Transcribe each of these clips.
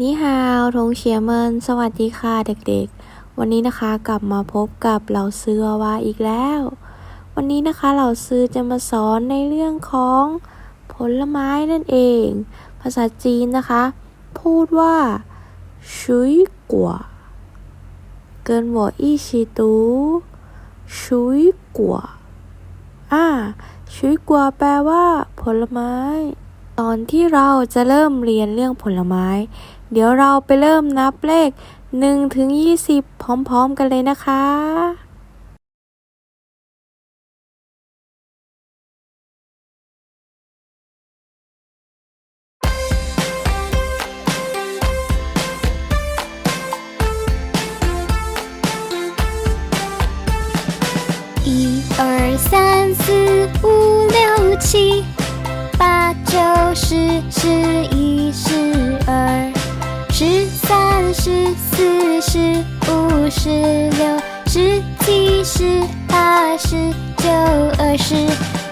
นี่ฮาวทงเชียเมินสวัสดีค่ะเด็กๆ วันนี้นะคะกลับมาพบกับเหล่าเสือว่าอีกแล้ว วันนี้นะคะเหล่าซือจะมาสอนในเรื่องของผลไม้นั่นเอง ภาษาจีนนะคะ พูดว่าชุยกัวเกินหัวอีชีตูชุยกัวอ่าชุยกัวแปลว่า ผลไม้ ตอนที่เราจะเริ่มเรียนเรื่องผลไม้ เดี๋ยวเราไปเริ่มนับเลข1ถึง20 พร้อมๆกันเลยนะคะ 一二三四五六七，八九十十一十二，十 十四十五十六十七十八十九二十。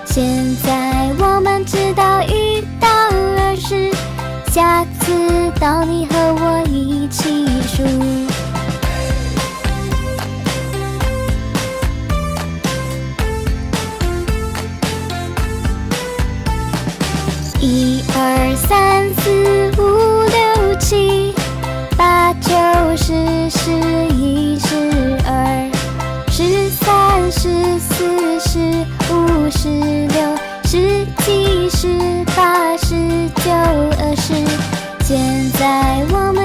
现在我们知道一到二十，下次到你和我一起数。十十一十二，十三十四十五十六十七十八十九二十。现在我们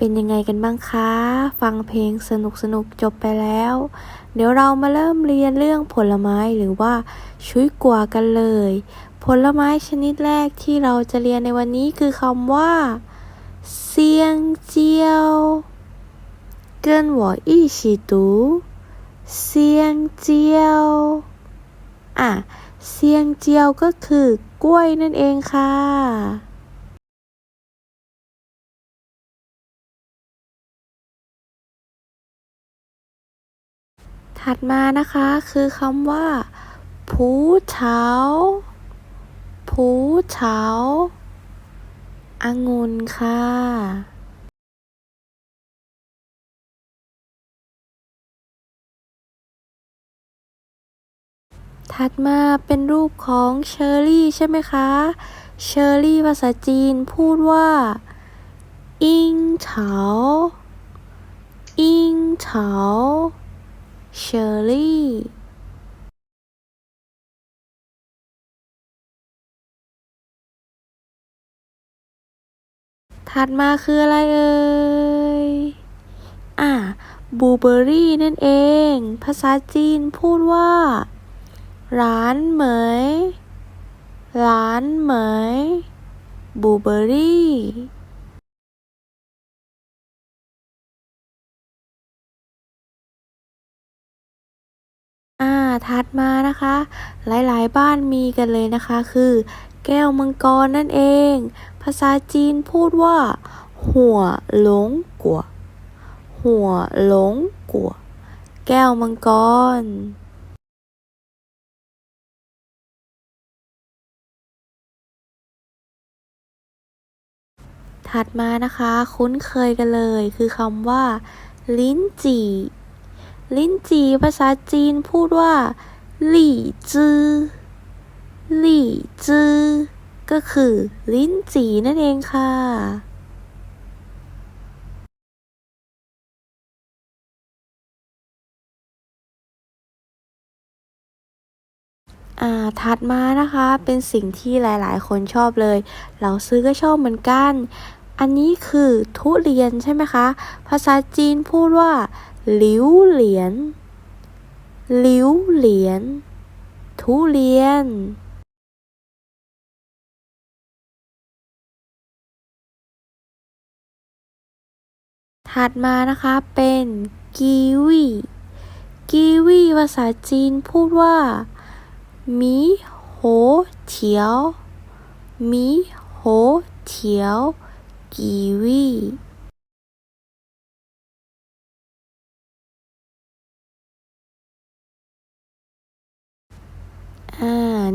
เป็นยังไงกันบ้างคะ ฟังเพลงสนุกสนุกๆจบไปแล้ว เดี๋ยวเรามาเริ่มเรียนเรื่องผลไม้หรือว่าชุยกัวกันเลย ผลไม้ชนิดแรกที่เราจะเรียนในวันนี้คือคำว่าเซียงเจียว跟我一起读เซียงเจียวอ่ะเซียงเจียวก็คือกล้วยนั่นเองค่ะ ถัดมานะคะคือคำว่าผูเฉาผูเฉาองุ่นค่ะ ถัดมาเป็นรูปของเชอร์รี่ใช่ไหมคะ เชอร์รี่ภาษาจีนพูดว่า อิงเฉาอิงเฉา เชอร์รี่ถัดมาคืออะไรเอ่ย อะบูเบอร์รี่นั่นเอง ภาษาจีนพูดว่า ร้านเหมย ร้านเหมยบูเบอร์ ถัดมานะคะ หลายๆ บ้านมีกันเลยนะคะ คือ แก้วมังกรนั่นเอง ภาษาจีนพูดว่า หัวหลงกัว หัวหลงกัว แก้วมังกรถัดมานะคะ คุ้นเคยกันเลย คือคำว่า ลิ้นจี่ ลิ้นจี่ภาษาจีนพูดว่าลี่จื้อลี่จื้อก็คือลิ้นจี่นั่นเองค่ะ อ่า ถัดมานะคะ เป็นสิ่งที่หลายๆ คนชอบเลย เราซื้อก็ชอบเหมือนกัน อันนี้คือทุเรียนใช่ไหมคะ ภาษาจีนพูดว่า ลิวเหลียนหลิวเหลียนทุเรียนถัดมานะคะเป็นกีวีกีวีภาษาจีนพูดว่ามีโหเถียวมีโหเถียวกีวี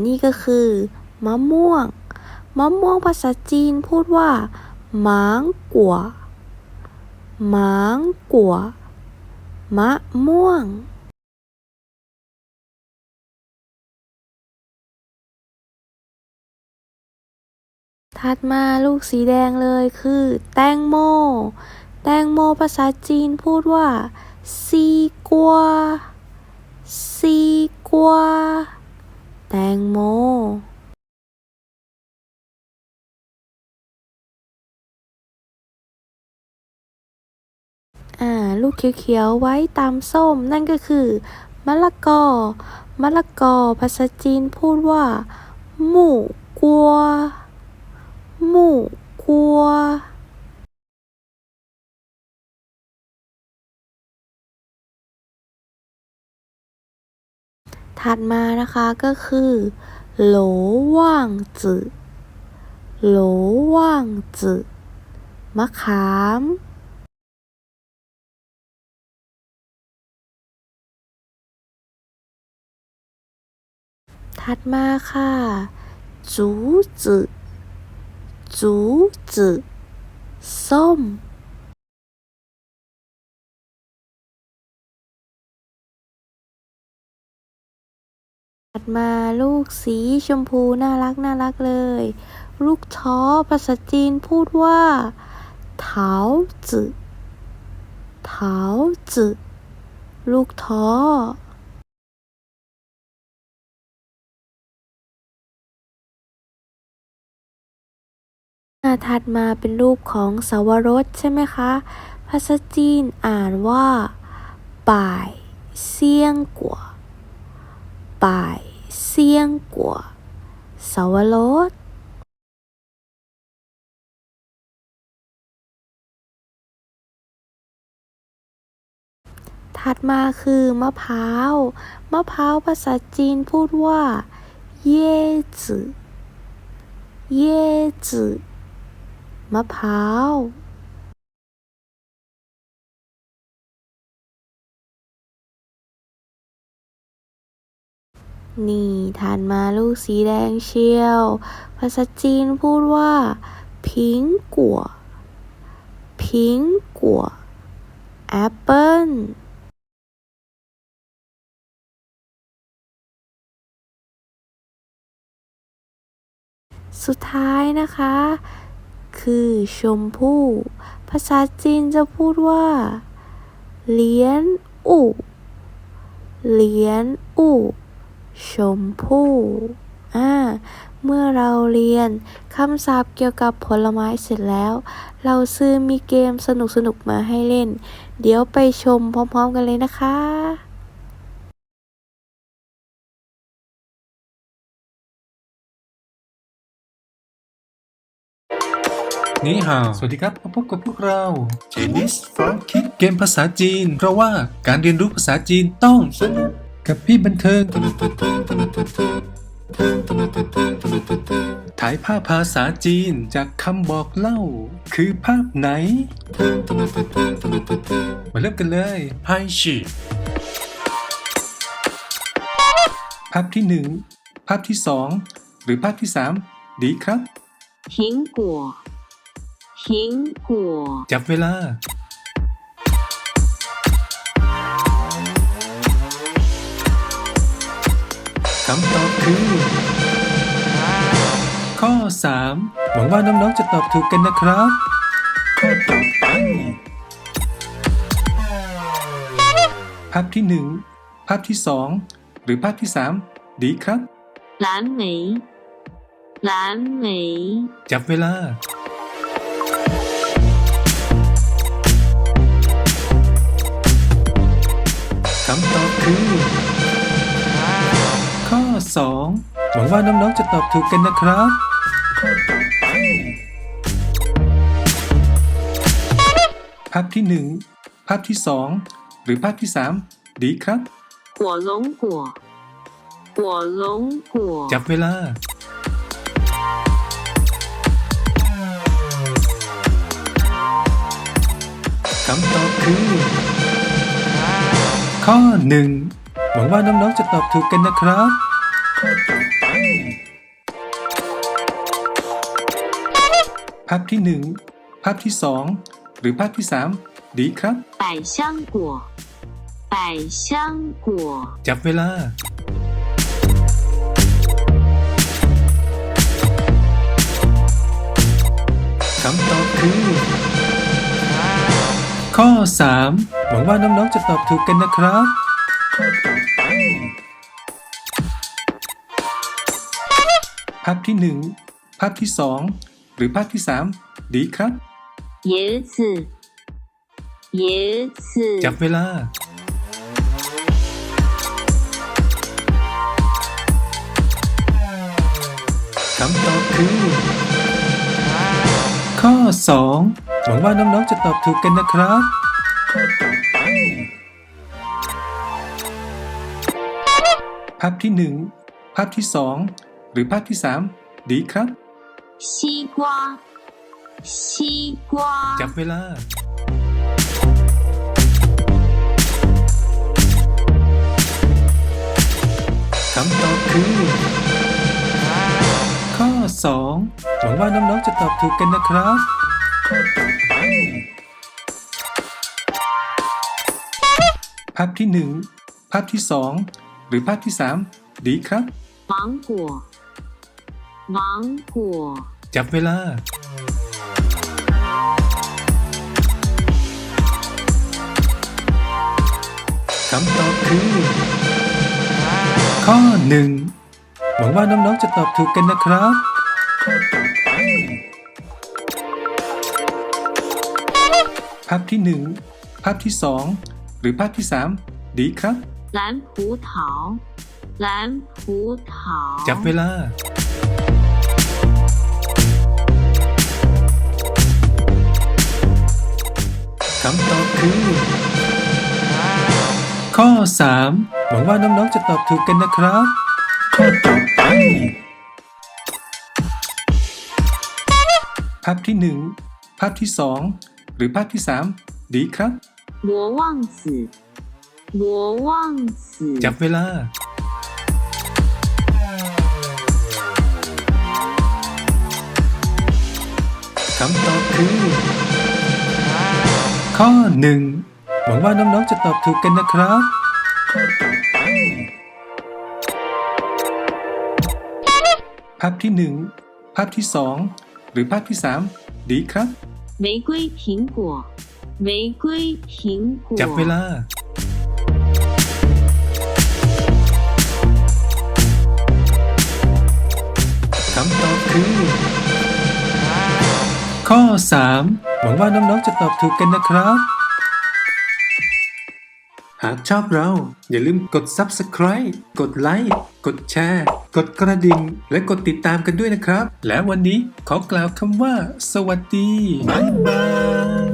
นี่ก็คือมะม่วง มะม่วงภาษาจีนพูดว่าหมางกัวหมางกัว มะม่วงถัดมาลูกสีแดงเลยคือ แตงโม แตงโมภาษาจีนพูดว่า ซีกัว ซีกัว แตงโมอ่าลูกเขียวๆไว้ตามส้มนั่นก็คือมะละกอ มะละกอ ภาษาจีนพูดว่า หมู่กัว หมู่กัว ถัดมานะคะก็คือโหลว่างจือโหลว่างจือมะขาม ถัดมาค่ะจูจือจูจือส้ม มาลูกสีชมพูน่ารักน่ารักเลย ลูกท้อภาษาจีนพูดว่าเถาจือเถาจือลูกท้ออ่าถัดมาเป็นรูปของสาวรสใช่ไหมคะ ภาษาจีนอ่านว่าป่ายเซียงกัวป่าย เซียงกัวสาวรสถัดมาคือมะพร้าว มะพร้าวภาษาจีนพูดว่า เย่จือเย่จือมะพร้าว นี่ทานมาลูกสีแดงเชียว ภาษาจีนพูดว่าพิงกัวพิงกัวแอปเปิ้ลสุดท้ายนะคะ คือชมพู่ภาษาจีนจะพูดว่าเหลียนอู่เหลียนอู่ ชมพู่อ่าเมื่อเราเรียนคำศัพท์เกี่ยวกับผลไม้เสร็จแล้ว เราซื้อมีเกมสนุกๆมาให้เล่น เดี๋ยวไปชมพร้อมๆกันเลยนะคะนี่ฮาวสวัสดีครับมาพบกับพวกเรา Chinese for Kids เกมภาษาจีน เพราะว่าการเรียนรู้ภาษาจีนต้องสนุก กับพี่บันเทิงถ่ายภาพภาษาจีนจากคำบอกเล่า คือภาพไหน มาเริ่มกันเลยไพชีภาพที่หนึ่งภาพที่สองหรือภาพที่สามดีครับหิงกัวหิงกัวจับเวลา คำตอบคือ ข้อ 3 หวังว่าน้องๆจะตอบถูกกันนะครับ ข้อต่อไป ภาพที่ 1 ภาพที่ 2 หรือภาพที่ 3 ดีครับ ร้านไหน ร้านไหน จับเวลา คำตอบคือ 2 หวังว่าน้องๆจะตอบถูกกันนะครับภาพที่หนึ่งภาพที่สองหรือภาพที่สามดีครับหัวลงหัวหัวลงหัวจับเวลาคำตอบคือ ข้อหนึ่งหวังว่าน้องๆจะตอบถูกกันนะครับ ภาพที่หนึ่งภาพที่สองหรือภาพที่สามดีครับ 百香果，百香果， จับเวลา คำตอบคือ ข้อ 3 หวังว่าน้องๆจะตอบถูกกันนะครับ ภาพที่หนึ่งภาพที่สองหรือภาพที่สามดีครับเยสืเยสืจับเวลา คำตอบคือ ข้อ 2 หวังว่าน้องๆจะตอบถูกกันนะครับภาพที่ 1 ภาพที่ 2 รือภาคที่ 3 ดีครับ ซีกวา ซีกวา จับเวลา คำตอบคือ ข้อ 2 หวังว่าน้อง ๆ จะตอบถูกกันนะครับ ข้อต่อไป ภาพที่ 1 ภาพที่ 2 หรือภาพที่ 3 ดีครับ芒果 芒果， จับเวลา คำตอบคือ ข้อหนึ่งหวังว่าน้องๆจะตอบถูกกันนะครับ ภาพที่หนึ่งภาพที่สองหรือภาพที่สามดีครับ 蓝葡萄，蓝葡萄， จับเวลา คำตอบคือ ข้อ 3 หวังว่าน้องๆจะตอบถูกกันนะครับ ข้อต่อไป ภาพที่ 1 ภาพที่ 2 หรือภาพที่ 3 ดีครับบัว่างสีอบัว่างสีจับเวลาคำตอบคือ ข้อหนึ่งหวังว่าน้องๆจะตอบถูกกันนะครับ ภาพที่หนึ่งภาพที่สองหรือภาพที่สามดีครับ 玫瑰苹果，玫瑰苹果， จับเวลา คำตอบคือ ข้อ 3 หวังว่าน้องๆจะตอบถูกกันนะครับ หากชอบเรา อย่าลืมกด Subscribe กดไลค์กดแชร์ กดกระดิ่ง และกดติดตามกันด้วยนะครับ และวันนี้ขอกล่าวคำว่า สวัสดี บ๊ายบาย